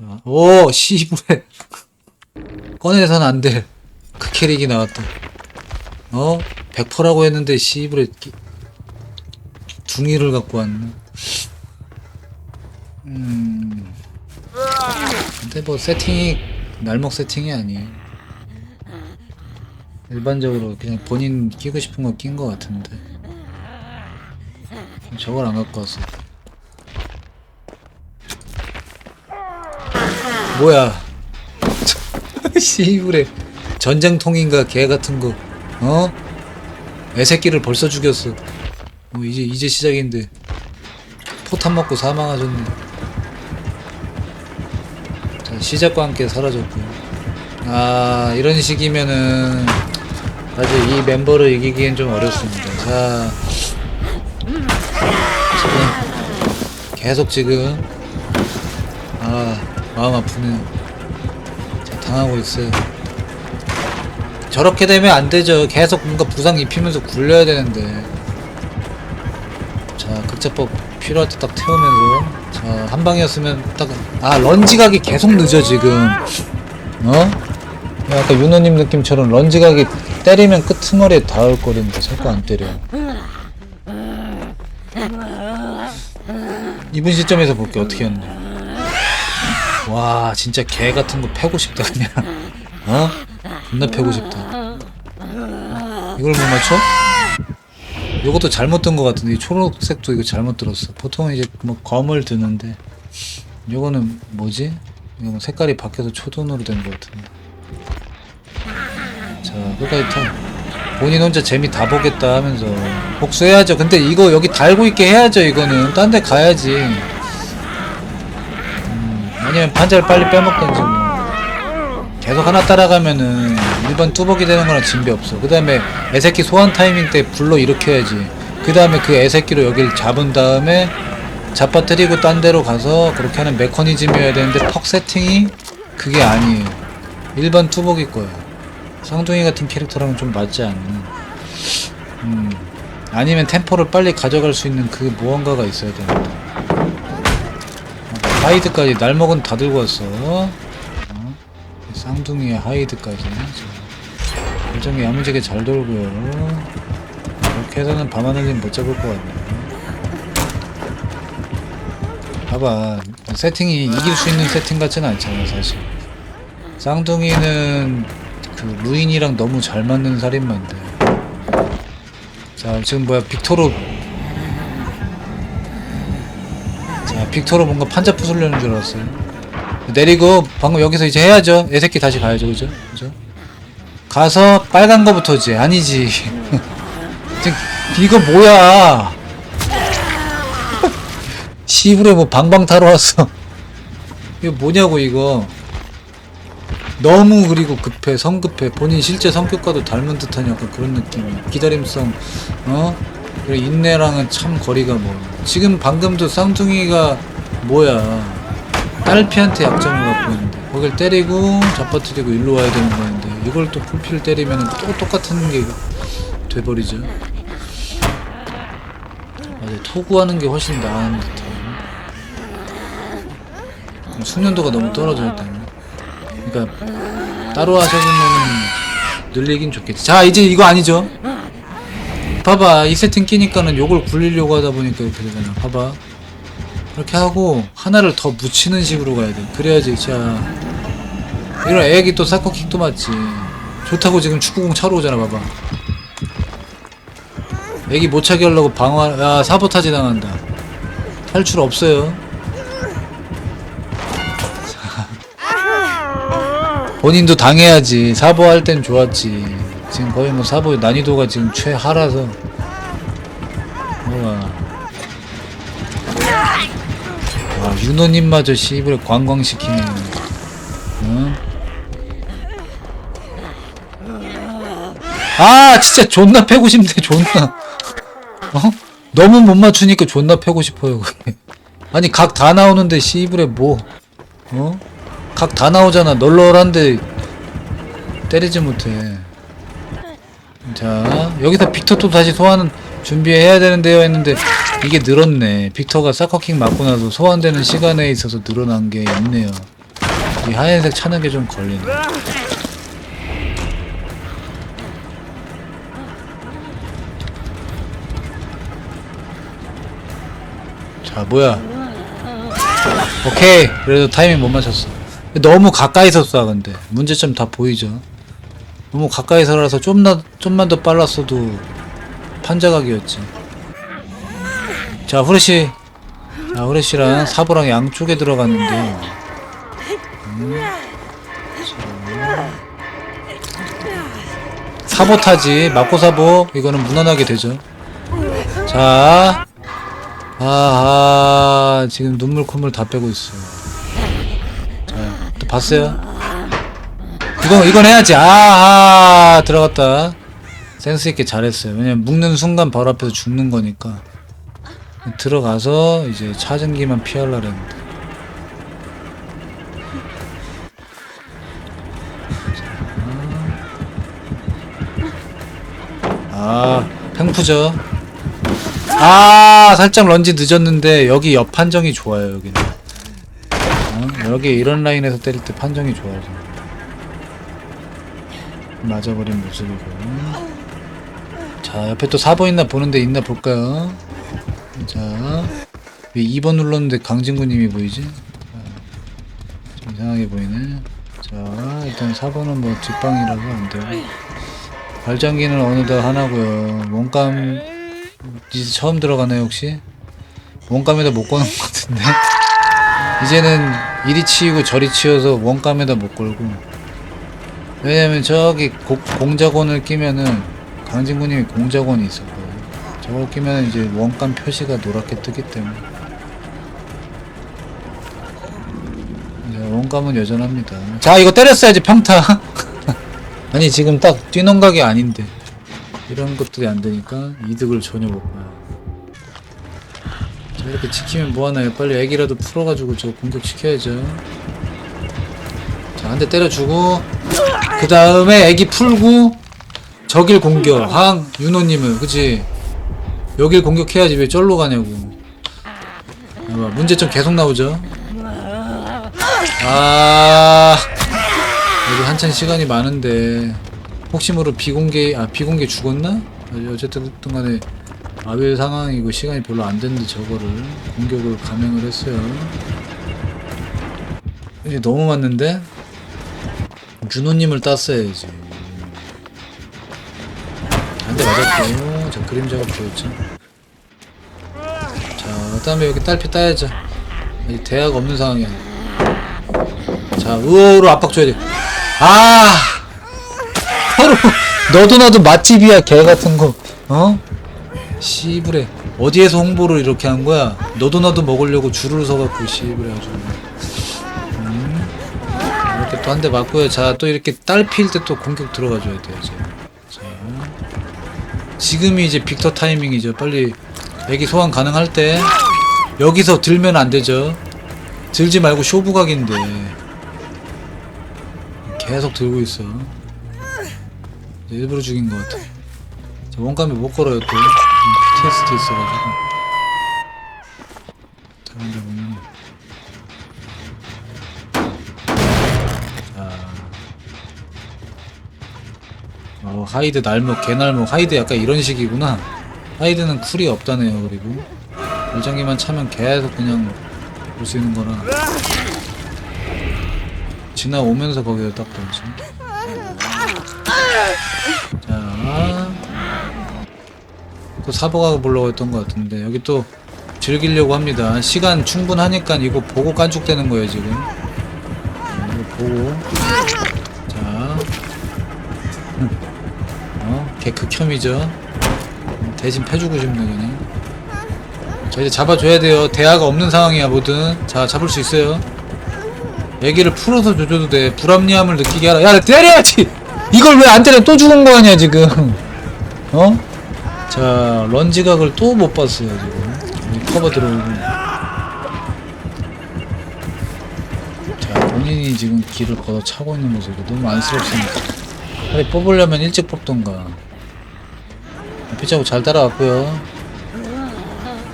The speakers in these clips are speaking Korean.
자, 오, 씨부레. 꺼내선 안 될. 그 캐릭이 나왔다. 어? 100%라고 했는데 씨부레 끼- 둥이를 갖고 왔네. 음. 근데 뭐 세팅이 날먹 세팅이 아니에요. 일반적으로 그냥 본인 끼고 싶은 거 낀 거 같은데. 저걸 안 갖고 왔어. 뭐야? 씨부레 전쟁통인가 개 같은 거 어? 애새끼를 벌써 죽였어. 어, 이제 이제 시작인데. 포탄 맞고 사망하셨네. 자 시작과 함께 사라졌고 아 이런 식이면은 사실 이 멤버를 이기기엔 좀 어렵습니다. 자 지금 계속 지금 아 마음 아프네요 자, 당하고 있어요. 저렇게 되면 안 되죠. 계속 뭔가 부상 입히면서 굴려야 되는데. 자, 극자법 필요할 때 딱 태우면서. 자, 한 방이었으면 딱. 아, 런지 각이 계속 늦어, 지금. 어? 아까 윤호님 느낌처럼 런지 각이 때리면 끄트머리에 닿을 거리인데 자꾸 안 때려. 이분 시점에서 볼게, 어떻게 했나. 와 진짜 개 같은 거 패고 싶다 그냥. 어? 존나 패고 싶다. 이걸 못 맞춰? 이것도 잘못 든거 같은데 이 초록색도 이거 잘못 들었어. 보통은 이제 뭐 검을 드는데 이거는 뭐지? 이거 색깔이 바뀌어서 초돈으로 된거 같은데. 자 끝까지 타. 본인 혼자 재미 다 보겠다 하면서 복수해야죠. 근데 이거 여기 달고 있게 해야죠 이거는. 딴 데 가야지 아니면 반자를 빨리 빼먹던지 뭐. 계속 하나 따라가면은 일반 뚜벅이 되는 거랑 진배 없어. 그 다음에 애새끼 소환 타이밍 때 불러 일으켜야지. 그 다음에 그 애새끼로 여기를 잡은 다음에 잡아뜨리고 딴 데로 가서 그렇게 하는 메커니즘이어야 되는데 퍽 세팅이 그게 아니에요. 일반 뚜벅이 거야. 쌍둥이 같은 캐릭터랑은 좀 맞지 않는 음. 아니면 템포를 빨리 가져갈 수 있는 그 무언가가 있어야 됩니다 하이드까지 날먹은 다 들고 왔어. 어? 쌍둥이의 하이드까지. 결정이 야무지게 잘 돌고요. 이렇게 해서는 밤하늘님 못 잡을 것 같네. 봐봐. 세팅이 이길 수 있는 세팅 같지는 않잖아, 사실. 쌍둥이는 그 루인이랑 너무 잘 맞는 살인마인데. 자, 지금 뭐야, 빅토르 빅토르 뭔가 판자 부수려는 줄 알았어요. 내리고 방금 여기서 이제 해야죠. 애 새끼 다시 가야죠, 그죠? 그죠? 가서 빨간 거부터지. 아니지. 지금 이거 뭐야? 시부레 뭐 방방 타러 왔어. 이거 뭐냐고 이거. 너무 그리고 급해, 성급해. 본인 실제 성격과도 닮은 듯한 약간 그런 느낌이. 기다림성, 어? 그리고 인내랑은 참 거리가 멀어. 지금 방금도 쌍둥이가 뭐야. 딸피한테 약점을 갖고 있는데. 거길 때리고, 잡아뜨리고 일로 와야 되는 거였는데. 이걸 또 풀피를 때리면 또 똑같은 게 돼버리죠. 맞아, 토구하는 게 훨씬 나은 듯해. 숙련도가 너무 떨어져 일단. 그러니까 따로 하셔보면은 늘리긴 좋겠지. 자 이제 이거 아니죠? 봐봐 이 세팅 끼니까는 요걸 굴리려고 하다 보니까 이렇게 되잖아. 봐봐 이렇게 하고 하나를 더 묻히는 식으로 가야 돼. 그래야지 자 이런 애기 또 사커킥도 맞지. 좋다고 지금 축구공 차로 오잖아. 봐봐. 애기 못 차게 하려고 방어 야 사보타지 당한다. 탈출 없어요. 본인도 당해야지. 사보 할 땐 좋았지. 지금 거의 뭐 사보 난이도가 지금 최하라서. 뭐가. 아, 윤호님마저 씨부를 관광시키네. 응? 아, 진짜 존나 패고 싶네, 존나. 어? 너무 못 맞추니까 존나 패고 싶어요, 그게. 아니, 각 다 나오는데 씨부레 뭐, 어? 각 다 나오잖아. 널널한데 때리지 못해. 자, 여기서 빅터 또 다시 소환 준비해야 되는데요 했는데 이게 늘었네. 빅터가 사커킥 맞고 나서 소환되는 시간에 있어서 늘어난 게 있네요. 이 하얀색 차는 게 좀 걸리네. 자, 뭐야. 오케이. 그래도 타이밍 못 맞췄어. 너무 가까이서 쏴, 근데. 문제점 다 보이죠? 너무 가까이서라서 좀더, 좀만 더 빨랐어도 판자각이었지. 자, 후레쉬. 자, 후레쉬랑 사보랑 양쪽에 들어갔는데. 음. 자. 사보타지, 맞고 사보. 이거는 무난하게 되죠. 자. 아, 아, 지금 눈물 콧물 다 빼고 있어. 자, 또 봤어요? 이건, 이건 해야지. 아, 아, 들어갔다. 센스 있게 잘했어요. 왜냐면 묶는 순간 바로 앞에서 죽는 거니까. 들어가서 이제 차증기만 피하려고 했는데. 아, 팽푸죠. 아, 살짝 런지 늦었는데 여기 옆 판정이 좋아요, 여기는. 어? 여기 이런 라인에서 때릴 때 판정이 좋아요. 맞아버린 모습이고. 자, 옆에 또 사보 있나 보는데 있나 볼까요? 자, 왜 2번 눌렀는데 강진구님이 보이지? 자, 좀 이상하게 보이네. 자, 일단 4번은 뭐 뒷방이라서 안 돼요. 발전기는 어느덧 하나고요. 원감 이제 처음 들어가나요 혹시? 원감에다 못 거는 것 같은데? 이제는 이리 치이고 저리 치여서 원감에다 못 걸고 왜냐면 저기 고- 공작원을 끼면은 강진구님이 공작원이 있었거든요. 저걸 끼면 이제 원감 표시가 노랗게 뜨기 때문에 이제 원감은 여전합니다. 자 이거 때렸어야지 평타. 아니 지금 딱 뛰는 각이 아닌데 이런 것들이 안 되니까 이득을 전혀 못 봐요. 자 이렇게 지키면 뭐하나요? 빨리 애기라도 풀어가지고 저 공격 시켜야죠. 자한 대 때려주고 그 다음에 애기 풀고 저길 공격. 항 윤호님은 그치? 여길 공격해야지 왜 쩔로 가냐고. 봐봐, 문제점 계속 나오죠? 아 여기 한참 시간이 많은데. 혹시 모르 비공개 아 비공개 죽었나? 어쨌든 간에 아벨 상황이고 시간이 별로 안 됐는데 저거를 공격을 감행을 했어요. 이게 너무 맞는데? 준호님을 땄어야지. 한 대 맞았고 자 그림 작업 보였죠 자 그 다음에 여기 딸피 따야죠. 여기 대학 없는 상황이야. 자 의어로 압박 줘야 돼 아! 서로 너도 나도 맛집이야 개 같은 거. 어? 씨부레. 어디에서 홍보를 이렇게 한 거야? 너도 나도 먹으려고 줄을 서갖고 씨부레 아주 또 한 대 맞고요. 자 또 이렇게 딸필때또 공격 들어가줘야 돼요 이제. 자 지금이 이제 빅터 타이밍이죠. 빨리 애기 소환 가능할 때 여기서 들면 안 되죠. 들지 말고 쇼부각인데. 계속 들고 있어. 일부러 죽인 것 같아. 자, 원감에 못 걸어요 또. PTSD 있어가지고. 데 보면 자 하이드 날목 개날목 하이드 약간 이런 식이구나 하이드는 쿨이 없다네요 그리고 발전기만 차면 계속 그냥 볼 수 있는 거라 지나오면서 거기다 딱 보지 자, 또 사보가 보려고 했던 것 같은데 여기 또 즐기려고 합니다. 시간 충분하니까 이거 보고 깐죽대는 거예요 지금. 자, 이거 보고. 자, 어, 걔 극혐이죠. 대신 패주고 싶네 그냥. 자 이제 잡아줘야 돼요. 대화가 없는 상황이야 뭐든. 자 잡을 수 있어요. 얘기를 풀어서 줘줘도 돼. 불합리함을 느끼게 하라. 야, 때려야지! 이걸 왜 안 때려? 또 죽은 거 아니야, 지금. 어? 자, 런지각을 또 못 봤어요, 지금. 커버 들어오고. 자, 본인이 지금 길을 걷어 차고 있는 모습이 너무 안쓰럽습니다. 빨리 뽑으려면 일찍 뽑던가. 피자고 잘 따라왔고요.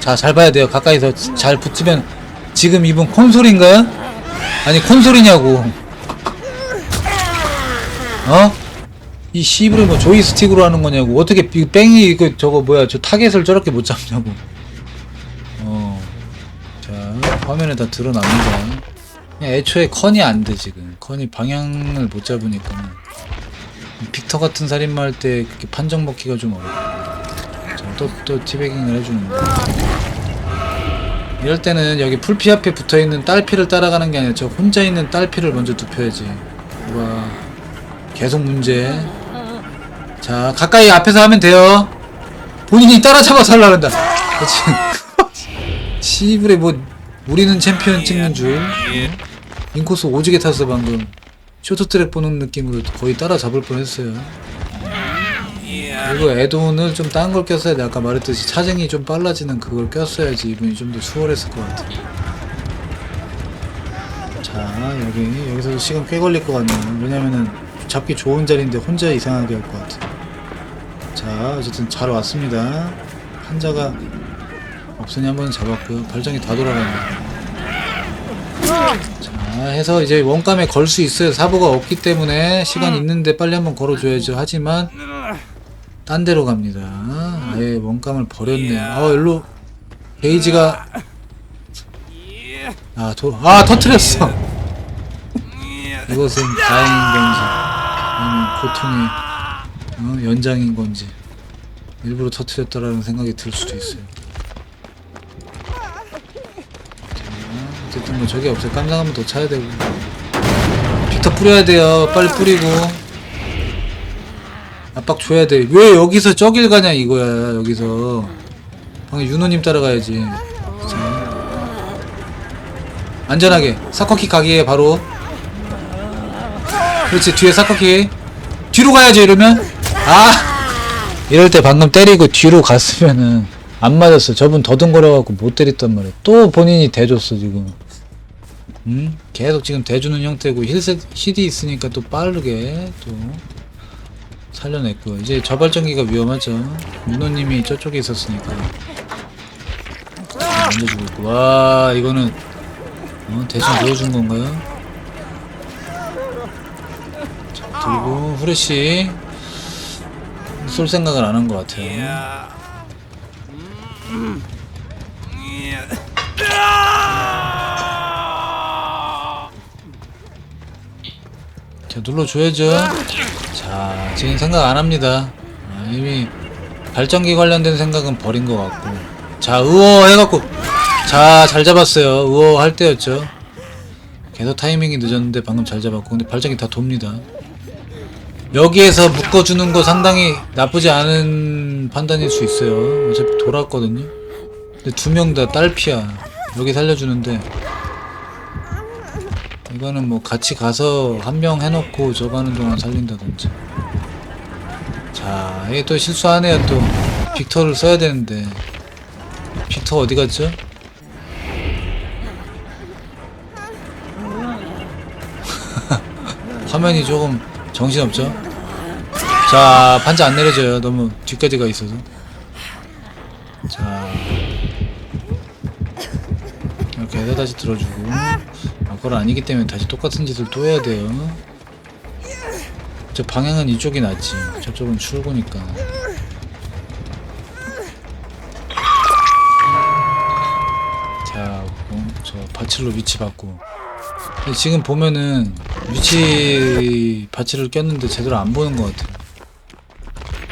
자, 잘 봐야 돼요. 가까이서 잘 붙으면 지금 이분 콘솔인가요? 아니 콘솔이냐고 어? 이 씨부를 뭐 조이스틱으로 하는 거냐고 어떻게 이 뺑이 그 저거 뭐야 저 타겟을 저렇게 못 잡냐고 어자 화면에 다 드러납니다 그냥 애초에 컨이 안 돼 지금 컨이 방향을 못 잡으니까 빅터 같은 살인마 할 때 그렇게 판정 먹기가 좀 어려워 자 또 또 티베깅을 해주는 거 이럴 때는 여기 풀피 앞에 붙어있는 딸피를 따라가는 게 아니라 저 혼자 있는 딸피를 먼저 눕혀야지. 와. 계속 문제. 자 가까이 앞에서 하면 돼요. 본인이 따라잡아서 하려고 한다 그치 시브레 뭐 우리는 챔피언 찍는 줄. 인코스 오지게 탔어 방금 쇼트트랙 보는 느낌으로 거의 따라잡을 뻔했어요 그리고 애돈을 좀딴걸 꼈어야 돼. 아까 말했듯이 차징이 좀 빨라지는 그걸 꼈어야지 이분이 좀 더 수월했을 것 같아. 자 여기 여기서 시간 꽤 걸릴 것 같네요. 왜냐면은 잡기 좋은 자리인데 혼자 이상하게 할 것 같아. 자 어쨌든 잘 왔습니다. 환자가 없으니 한 번 잡았고요. 발정이 다 돌아가네 자 해서 이제 원감에 걸 수 있어요. 사보가 없기 때문에 시간 있는데 빨리 한번 걸어줘야죠. 하지만 딴 데로 갑니다. 아예 원감을 버렸네. 아 일로 게이지가 아, 도, 아 터트렸어. 이것은 다행인 건지 아니면 고통의 어, 연장인 건지 일부러 터트렸다라는 생각이 들 수도 있어요. 자, 어쨌든 뭐 저게 없어요. 깜짝 한번 더 차야 되고. 빅터 뿌려야 돼요. 빨리 뿌리고 압박 줘야 돼. 왜 여기서 저길 가냐 이거야 여기서. 방금 윤호님 따라가야지. 자. 안전하게. 사커킥 가기에 바로. 그렇지 뒤에 사커킥 뒤로 가야지 이러면. 아! 이럴 때 방금 때리고 뒤로 갔으면은 안 맞았어. 저분 더듬거려갖고 못 때렸단 말이야. 또 본인이 대줬어 지금. 음 계속 지금 대주는 형태고 힐셋 힐이 있으니까 또 빠르게 또 살려냈고 이제 저발전기가 위험하죠 민호님이 저쪽에 있었으니까 먼저 주고 있고 와 이거는 어, 대신 보여준 건가요? 자, 들고 후레쉬 쏠 생각을 안 한 것 같아요. 자 눌러줘야죠. 자 지금 생각 안 합니다. 아, 이미 발전기 관련된 생각은 버린 것 같고 자 의어 해갖고 자 잘 잡았어요. 의어 할 때였죠. 계속 타이밍이 늦었는데 방금 잘 잡았고 근데 발전기 다 돕니다. 여기에서 묶어주는 거 상당히 나쁘지 않은 판단일 수 있어요. 어차피 돌았거든요. 근데 두 명 다 딸피야. 여기 살려주는데 이거는 뭐 같이 가서 한 명 해놓고 저거 하는 동안 살린다든지. 자, 이게 또 실수하네요. 또 빅터를 써야 되는데 빅터 어디 갔죠? 화면이 조금 정신없죠? 자, 반자 안 내려져요. 너무 뒤까지 가 있어서. 자. 이렇게 해서 다시 들어주고. 아, 그걸 아니기 때문에 다시 똑같은 짓을 또 해야 돼요. 저 방향은 이쪽이 낫지. 저쪽은 출구니까. 자, 어, 저 바칠로 위치. 근데 지금 보면은 위치 바치를 꼈는데 제대로 안 보는 것 같아요.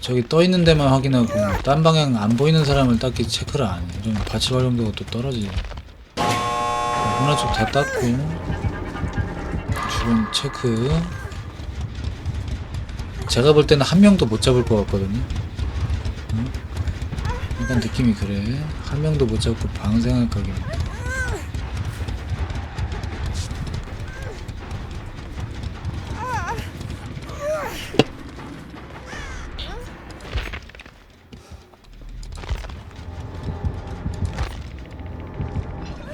저기 떠 있는 데만 확인하고 딴 방향 안 보이는 사람을 딱히 체크를 안 해. 이러면 바치 활용도가 또 떨어지죠. 하나 쪽다 땄고 주변 체크. 제가 볼 때는 한 명도 못 잡을 것 같거든요. 응? 약간 느낌이 그래. 한 명도 못 잡고 방생할 각입니다.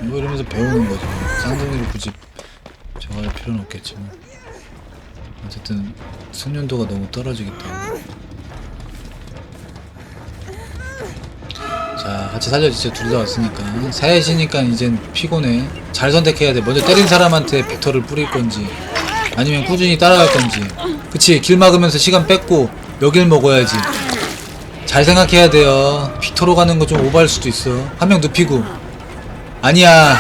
뭐 이러면서 배우는 거죠. 쌍둥이를 굳이 저거 할 필요는 없겠지만 어쨌든 숙련도가 너무 떨어지기 때문에 자 같이 살려주세요 둘 다 왔으니까. 셋이니까 이젠 피곤해. 잘 선택해야 돼. 먼저 때린 사람한테 빅터를 뿌릴 건지 아니면 꾸준히 따라갈 건지. 그치 길 막으면서 시간 뺏고 여길 먹어야지. 잘 생각해야 돼요. 빅터로 가는 거 좀 오버할 수도 있어. 한 명 눕히고. 아니야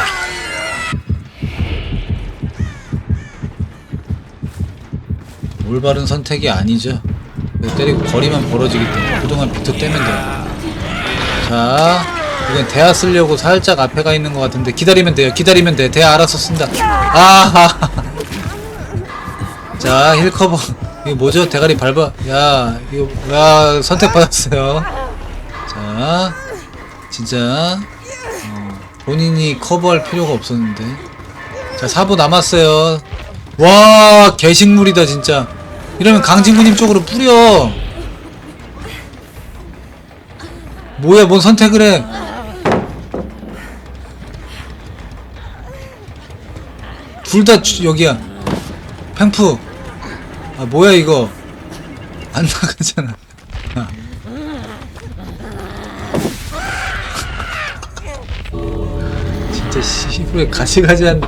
올바른 선택이 아니죠 때리고 거리만 벌어지기 때문에 그동안 빅터 떼면 돼요 자, 이건 대화 쓰려고 살짝 앞에 가 있는 것 같은데 기다리면 돼요. 기다리면 돼. 대화 알아서 쓴다. 아, 자, 힐 커버. 이거 뭐죠? 대가리 밟아. 야, 이거 야 선택 받았어요. 자, 진짜 어, 본인이 커버할 필요가 없었는데. 자, 4부 남았어요. 와, 개식물이다 진짜. 이러면 강진구님 쪽으로 뿌려. 뭐야 뭔 선택을 해? 둘 다 여기야. 팽프 아 뭐야 이거? 안 나가잖아. 아. 진짜 씨부에 가지가지한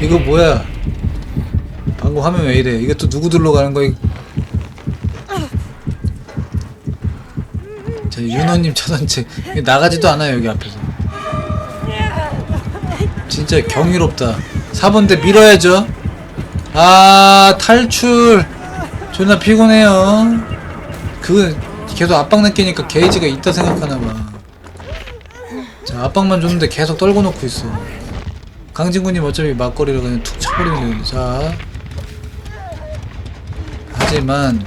이거 뭐야? 방금 화면 왜 이래? 또 누구 들러 가는 거야 자, 윤호님 차선책. 나가지도 않아요 여기 앞에서. 진짜 경이롭다. 4번대 밀어야죠. 아 탈출. 존나 피곤해요. 그 계속 압박 느끼니까 게이지가 있다 생각하나봐. 자 압박만 줬는데 계속 떨고 놓고 있어. 강진구님 어차피 막거리를 그냥 툭 쳐버리면 되는데 자. 하지만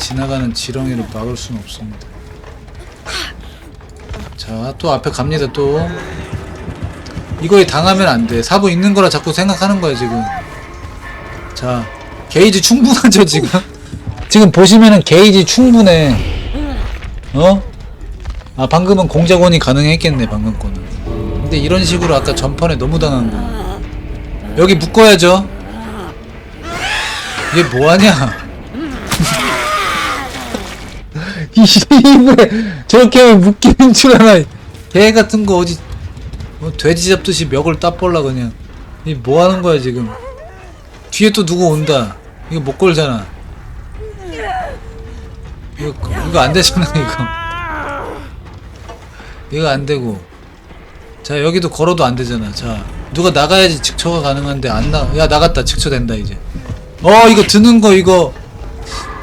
지나가는 지렁이를 막을 수는 없습니다 자, 또 앞에 갑니다, 또. 이거에 당하면 안 돼. 사부 있는 거라 자꾸 생각하는 거야, 지금. 자, 게이지 충분하죠, 지금? 지금 보시면은 게이지 충분해. 어? 아, 방금은 공작원이 가능했겠네, 방금 거는. 근데 이런 식으로 아까 전판에 너무 당한 거. 여기 묶어야죠. 얘 뭐하냐? 이 씨부에 저렇게 묶이는 줄 알아. 개 같은 거 어디 뭐 돼지 잡듯이 멱을 따볼라 그냥. 이 뭐 하는 거야 지금? 뒤에 또 누구 온다. 이거 못 걸잖아. 이거 이거 안 되잖아 이거. 이거 안 되고. 자 여기도 걸어도 안 되잖아. 자 누가 나가야지 직처가 가능한데 안 나. 야 나갔다 직처 된다 이제. 어 이거 드는 거 이거.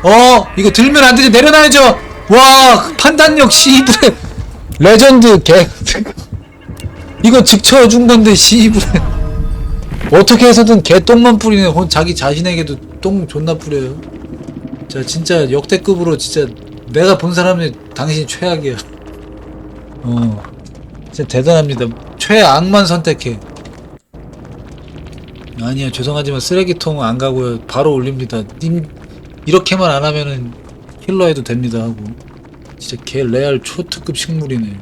어 이거 들면 안 되지 내려놔야죠. 와 판단력 씨부레 레전드 개. 이거 직처 준 건데 씨부레 어떻게 해서든 개똥만 뿌리네. 혼 자기 자신에게도 똥 존나 뿌려요. 자 진짜 역대급으로 진짜 내가 본 사람이 당신이 최악이야. 어. 진짜 대단합니다. 최악만 선택해. 아니야 죄송하지만 쓰레기통 안 가고요. 바로 올립니다. 님 이렇게만 안 하면은 힐러 해도 됩니다 하고. 진짜 개 레알 초특급 식물이네